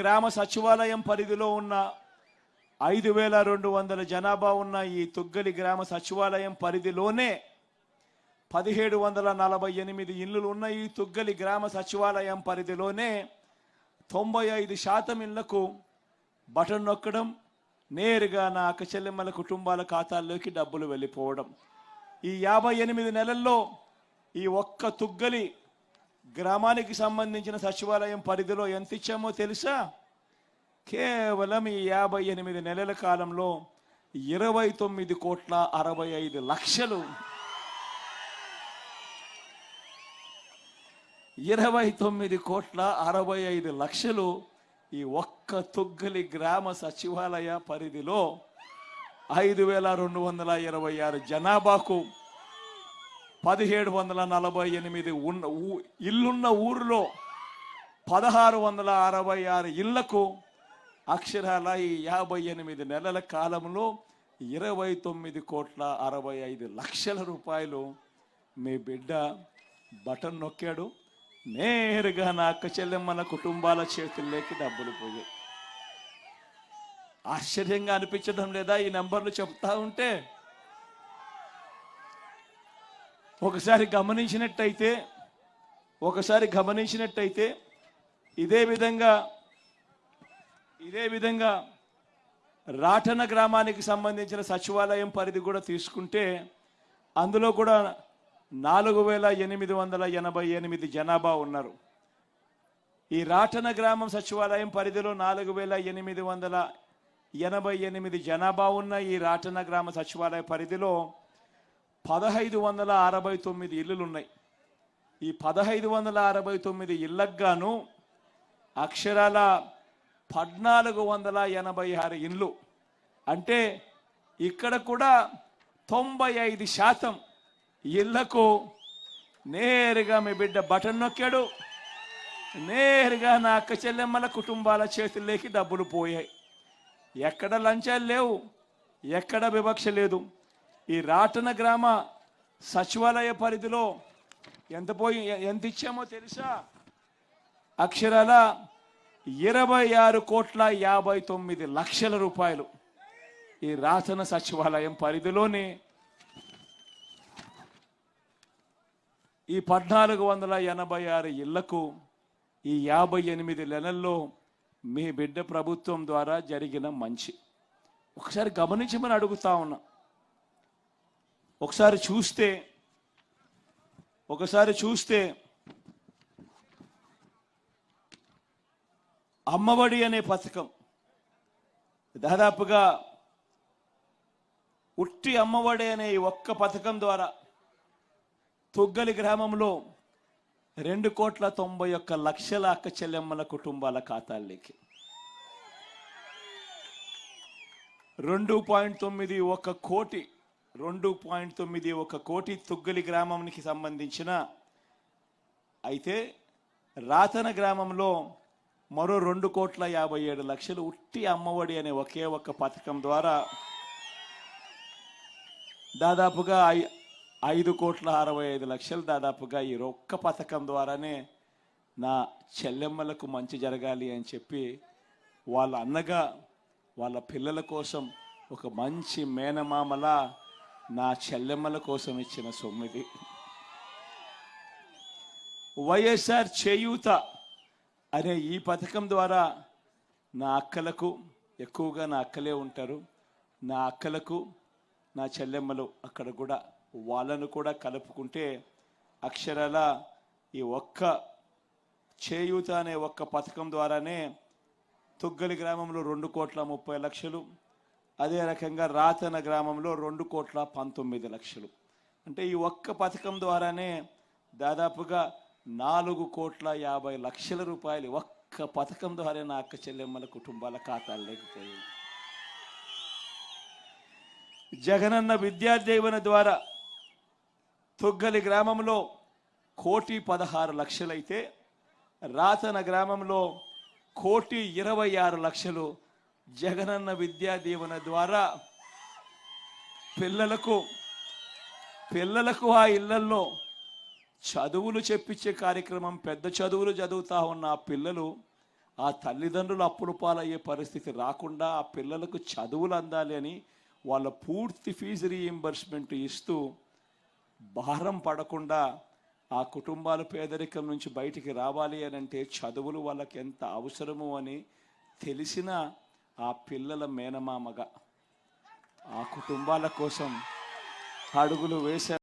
గ్రామ సచివాలయం పరిధిలో ఉన్న ఐదు వేల రెండు వందల జనాభా ఉన్న ఈ తుగ్గలి గ్రామ సచివాలయం పరిధిలోనే పదిహేడు వందల నలభై ఎనిమిది ఇళ్ళు ఉన్న ఈ తుగ్గలి గ్రామ సచివాలయం పరిధిలోనే తొంభై ఐదు శాతం ఇళ్ళకు బటన్ నొక్కడం నేరుగా నా అక్క చెల్లెమ్మల కుటుంబాల ఖాతాల్లోకి డబ్బులు వెళ్ళిపోవడం. ఈ యాభై ఎనిమిది నెలల్లో ఈ ఒక్క తుగ్గలి గ్రామానికి సంబంధించిన సచివాలయం పరిధిలో ఎంత ఇచ్చామో తెలుసా? కేవలం ఈ యాభై ఎనిమిది నెలల కాలంలో ఇరవై తొమ్మిది కోట్ల అరవై ఐదు లక్షలు. ఇరవై తొమ్మిది కోట్ల అరవై ఐదు లక్షలు ఈ ఒక్క తొగ్గలి గ్రామ సచివాలయ పరిధిలో ఐదు వేల రెండు వందల ఇరవై ఆరు జనాభాకు పదిహేడు వందల నలభై ఎనిమిది ఉన్న ఊ- ఇల్లున్న ఊరిలో పదహారు వందల అరవై ఆరు ఇళ్ళకు అక్షరాల ఈ యాభై ఎనిమిది నెలల కాలంలో ఇరవై తొమ్మిది కోట్ల అరవై ఐదు లక్షల రూపాయలు మీ బిడ్డ బటన్ నొక్కాడు. నేరుగా నా అక్క చెల్లెమ్మల కుటుంబాల చేతుల్లోకి డబ్బులు పోయాయి. ఆశ్చర్యంగా అనిపించడం లేదా ఈ నెంబర్లు చెప్తా ఉంటే ఒకసారి గమనించినట్టయితే ఒకసారి గమనించినట్టయితే ఇదే విధంగా ఇదే విధంగా రాటన గ్రామానికి సంబంధించిన సచివాలయం పరిధి కూడా తీసుకుంటే అందులో కూడా నాలుగు వేల ఎనిమిది వందల ఎనభై ఎనిమిది జనాభా ఉన్నారు. ఈ రాటన గ్రామం సచివాలయం పరిధిలో నాలుగు వేల ఎనిమిది వందల ఎనభై ఎనిమిది జనాభా ఉన్న ఈ రాటన గ్రామ సచివాలయ పరిధిలో పదహైదు వందల అరవై తొమ్మిది ఇల్లులు ఉన్నాయి ఈ పదహైదు వందల అరవై తొమ్మిది ఇళ్ళకు గాను అక్షరాల పద్నాలుగు వందల ఎనభై ఆరు ఇండ్లు. అంటే ఇక్కడ కూడా తొంభై ఐదు శాతం ఇళ్ళకు నేరుగా మీ బిడ్డ బటన్ నొక్కాడు. నేరుగా నా అక్క చెల్లెమ్మల కుటుంబాల చేతుల్లోకి డబ్బులు పోయాయి. ఎక్కడ లంచాలు లేవు ఎక్కడ వివక్ష లేదు. ఈ రాటన గ్రామ సచివాలయ పరిధిలో ఎంత పోయి ఎంత ఇచ్చామో తెలుసా? అక్షరాల ఇరవై ఆరు కోట్ల యాభై తొమ్మిది లక్షల రూపాయలు ఈ రాతన సచివాలయం పరిధిలోని. ఈ పద్నాలుగు వందల ఎనభై ఆరు ఇళ్ళకు ఈ యాభై ఎనిమిది నెలల్లో మీ బిడ్డ ప్రభుత్వం ద్వారా జరిగిన మంచి. ఒకసారి గమనించమని అడుగుతా ఉన్నా. ఒకసారి చూస్తే ఒకసారి చూస్తే అమ్మఒడి అనే పథకం దాదాపుగా ఉట్టి అమ్మఒడి అనే ఈ ఒక్క పథకం ద్వారా తుగ్గలి గ్రామంలో రెండు కోట్ల తొంభై ఒక్క లక్షల అక్క చెల్లెమ్మల కుటుంబాల ఖాతాల్లోకి రెండు పాయింట్ తొమ్మిది ఒక కోటి రెండు పాయింట్ తొమ్మిది ఒక కోటి తుగ్గలి గ్రామానికి సంబంధించిన అయితే రాతన గ్రామంలో మరో రెండు కోట్ల యాభై ఏడు లక్షలు ఉట్టి అమ్మఒడి అనే ఒకే ఒక్క పథకం ద్వారా దాదాపుగా ఐ- ఐదు కోట్ల అరవై ఐదు లక్షలు దాదాపుగా ఈ ఒక్క పథకం ద్వారానే నా చెల్లెమ్మలకు మంచి జరగాలి అని చెప్పి వాళ్ళ అన్నగా వాళ్ళ పిల్లల కోసం ఒక మంచి మేనమామలా నా చెల్లెమ్మల కోసం ఇచ్చిన సొమ్మిది వైఎస్ఆర్ చేయూత అనే ఈ పథకం ద్వారా నా అక్కలకు ఎక్కువగా నా అక్కలే ఉంటారు. నా అక్కలకు నా చెల్లెమ్మలు అక్కడ కూడా వాళ్ళను కూడా కలుపుకుంటే అక్షరాల ఈ ఒక్క చేయూత అనే ఒక్క పథకం ద్వారానే తుగ్గలి గ్రామంలో రెండు కోట్ల ముప్పై లక్షలు అదే రకంగా రాతన గ్రామంలో రెండు కోట్ల పంతొమ్మిది లక్షలు. అంటే ఈ ఒక్క పథకం ద్వారానే దాదాపుగా నాలుగు కోట్ల యాభై లక్షల రూపాయలు ఒక్క పథకం ద్వారా నా అక్క చెల్లెమ్మల కుటుంబాల ఖాతాలు లేకపోయింది జగనన్న విద్యాదీవెన ద్వారా తొగ్గలి గ్రామంలో కోటి పదహారు లక్షలైతే రాతన గ్రామంలో కోటి ఇరవై ఆరు లక్షలు జగనన్న విద్యా దీవెన ద్వారా పిల్లలకు పిల్లలకు ఆ ఇళ్ళల్లో చదువులు చెప్పించే కార్యక్రమం పెద్ద చదువులు చదువుతా ఉన్న ఆ పిల్లలు ఆ తల్లిదండ్రులు అప్పులు పాలయ్యే పరిస్థితి రాకుండా ఆ పిల్లలకు చదువులు అందాలి అని వాళ్ళ పూర్తి ఫీజు రీఎంబర్స్మెంట్ ఇస్తూ భారం పడకుండా ఆ కుటుంబాలు పేదరికం నుంచి బయటికి రావాలి అని అంటే చదువులు వాళ్ళకి ఎంత అవసరము అని తెలిసిన ఆ పిల్లల మేనమామగా ఆ కుటుంబాల కోసం అడుగులు వేశారు.